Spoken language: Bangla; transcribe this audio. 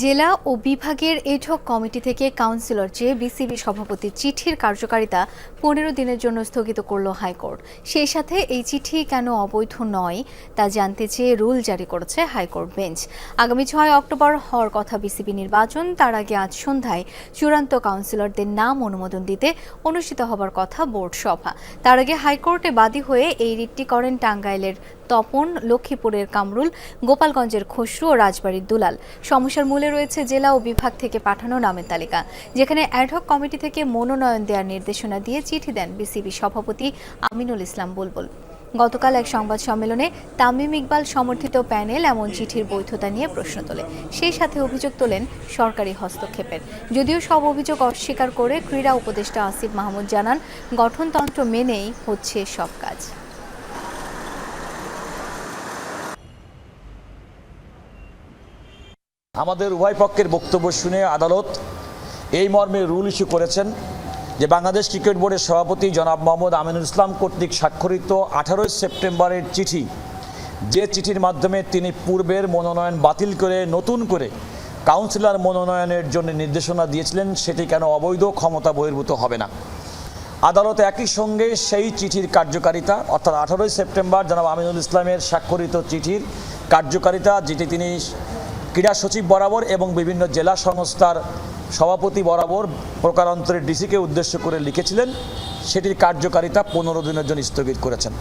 জেলা ও বিভাগের এঠক কমিটি থেকে কাউন্সিলর চেয়ে বিসিবি সভাপতির চিঠির কার্যকারিতা পনেরো দিনের জন্য স্থগিত করল হাইকোর্ট, সেই সাথে এই চিঠি কেন অবৈধ নয় তা জানতে চেয়ে রুল জারি করেছে হাইকোর্ট বেঞ্চ। আগামী ছয় অক্টোবর হওয়ার কথা বিসিবি নির্বাচন, তার আগে আজ সন্ধ্যায় চূড়ান্ত কাউন্সিলরদের নাম অনুমোদন দিতে অনুষ্ঠিত হবার কথা বোর্ড সভা। তার আগে হাইকোর্টে বাদী হয়ে এই রিটটি করেন টাঙ্গাইলের তপন, লক্ষ্মীপুরের কামরুল, গোপালগঞ্জের খসরু ও রাজবাড়ির দুলাল। সমস্যার মূলে রয়েছে জেলা ও বিভাগ থেকে পাঠানো নামের তালিকা, যেখানে অ্যাডহক কমিটি থেকে মনোনয়ন দেওয়ার নির্দেশনা দিয়ে চিঠি দেন বিসিবি সভাপতি আমিনুল ইসলাম বুলবুল। গতকাল এক সংবাদ সম্মেলনে তামিম ইকবাল সমর্থিত প্যানেল এমন চিঠির বৈধতা নিয়ে প্রশ্ন তোলে। সেই সাথে অভিযোগ তোলেন সরকারি হস্তক্ষেপের। যদিও সব অভিযোগ অস্বীকার করে ক্রীড়া উপদেষ্টা আসিফ মাহমুদ জানান, গঠনতন্ত্র মেনেই হচ্ছে সব কাজ। আমাদের উভয় পক্ষের বক্তব্য শুনে আদালত এই মর্মে রুল ইস্যু করেছেন যে বাংলাদেশ ক্রিকেট বোর্ডের সভাপতি জনাব মোহাম্মদ আমিনুল ইসলাম কর্তৃক স্বাক্ষরিত আঠারোই সেপ্টেম্বরের চিঠি। যে চিঠির মাধ্যমে তিনি পূর্বের মনোনয়ন বাতিল করে নতুন করে কাউন্সিলর মনোনয়নের জন্য নির্দেশনা দিয়েছিলেন, সেটি কেন অবৈধ ক্ষমতা বহির্ভূত হবে না। আদালত একই সঙ্গে সেই চিঠির কার্যকারিতা, অর্থাৎ আঠারোই সেপ্টেম্বর জনাব আমিনুল ইসলামের স্বাক্ষরিত চিঠির কার্যকারিতা, যেটি তিনি ক্রীড়া সচিব বরাবর এবং বিভিন্ন জেলা সংস্থার সভাপতি বরাবর প্রকারান্তরে ডিসিকে উদ্দেশ্য করে লিখেছিলেন। সেটির কার্যকারিতা পনেরো দিনের জন্য স্থগিত করেছেন।